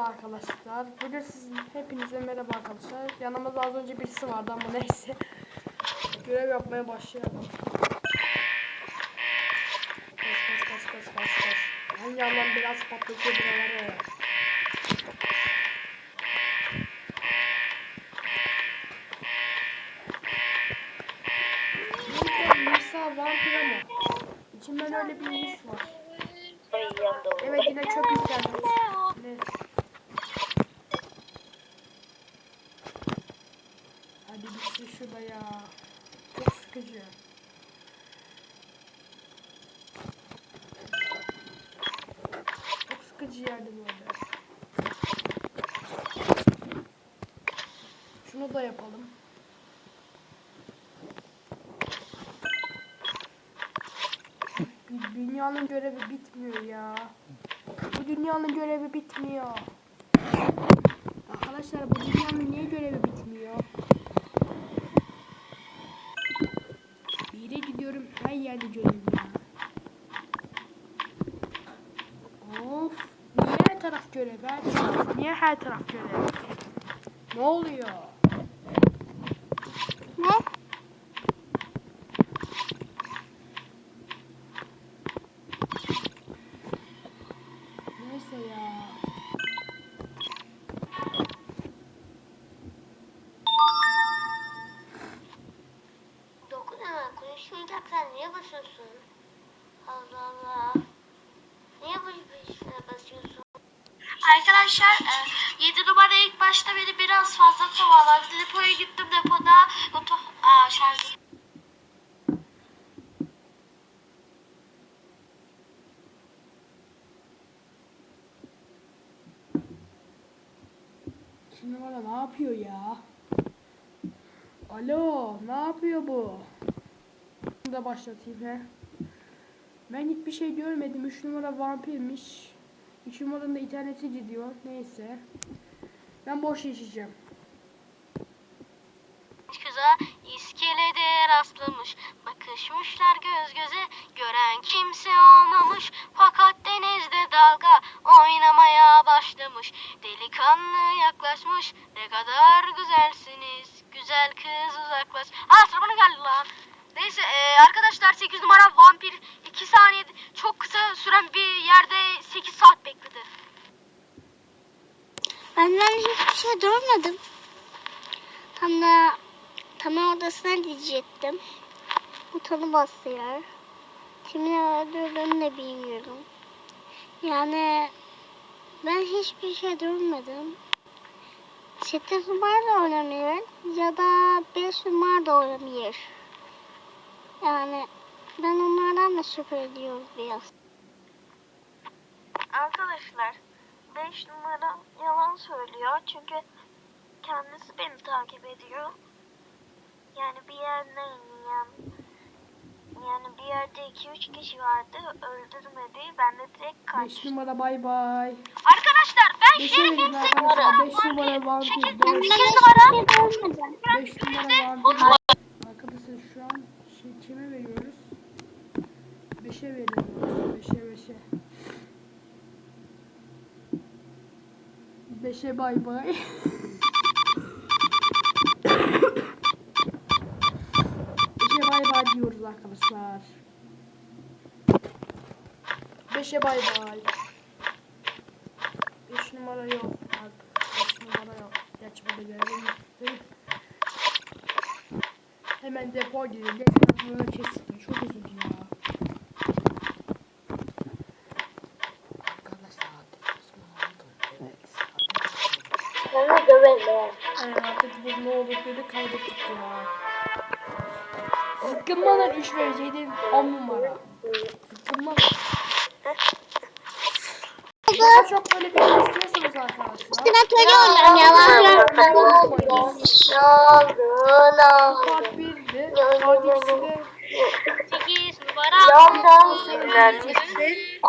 merhaba arkadaşlar. Bugün sizin hepinize merhaba arkadaşlar. Yanımızda az önce birisi vardı ama neyse. Görev yapmaya başlayalım. Kaç kaç kaç kaç kaç kaç. Hangi alan biraz patlatıyor buraları. Neyse, Nisa vampir ama. İçimden öyle bir his var. Evet yine çok internet. Evet. Hadi bitsin şurada ya. Çok sıkıcı. Çok sıkıcı yerde böyle. Şunu da yapalım. Dü- Dünyanın görevi bitmiyor ya. Bu dünyanın görevi bitmiyor. Arkadaşlar bu dünyanın niye görevi bitmiyor? Bir yere gidiyorum her yerde ya. Of. Niye her taraf görev? Her taraf. Niye her taraf görev? Ne oluyor? Ne? Neyse ya. Hemen konuşmayacaksan niye basıyorsun? Allah Allah. Niye bu işine basıyorsun? Arkadaşlar 7 numara ilk başta beni biraz fazla kovaladı. Depoya gittim depoda oto aa, şarj Şimdi bana ne yapıyor ya? Alo, ne yapıyor bu? Da başlatayım he. Ben hiçbir şey görmedim. 3 numara vampirmiş. 3 numaranın da interneti gidiyor. Neyse. Ben boş yaşayacağım. kıza iskelede rastlamış. Bakışmışlar göz göze gören kimse olmamış. Fakat denizde dalga oynamaya başlamış. Delikanlı yaklaşmış. Ne kadar güzelsiniz. Güzel kız uzaklaş. Aa sıra bana geldi lan. Neyse e, arkadaşlar 8 numara vampir 2 saniye çok kısa süren bir yerde 8 saat bekledi. Benden hiçbir şey görmedim. Tam da tamam odasına gidecektim. Butonu basıyor. Kimin öldürdüğünü de bilmiyorum. Yani ben hiçbir şey görmedim. 8 numara da oynamıyor ya da 5 numara da oynamıyor. Yani ben onlardan da şüphe ediyorum biraz. Arkadaşlar 5 numara yalan söylüyor çünkü kendisi beni takip ediyor. Yani bir yerden yani, yani bir yerde 2-3 kişi vardı öldürmedi. Ben de direkt 5 kaçtım. numara bay bay. Arkadaşlar ben 5'e Şerif'im 8 numara. 5 numara vampir. Sekiz- 5 sekiz numara. 5 numara vampir. 5'e veriyoruz. 5'e 5'e. 5'e bay bay. Beşe bay bay diyoruz arkadaşlar. Beşe bay bay. 5 numara yok. 5 numara yok. Geç burada görelim. Hemen depo gidelim. Gerçekten böyle kesildi. Çok üzüldüm ya. Arkadaşlar Evet. Bana artık biz ne olduk dedi kaybettik ya. Zıkkınmadan 3 vereceydim 10 numara. Zıkkınmadan. Daha çok böyle bir istiyorsanız arkadaşlar. Yine söylüyorum yalan. Part 1'di. Part 2'si de 8 numara. Sinirlenmişsin.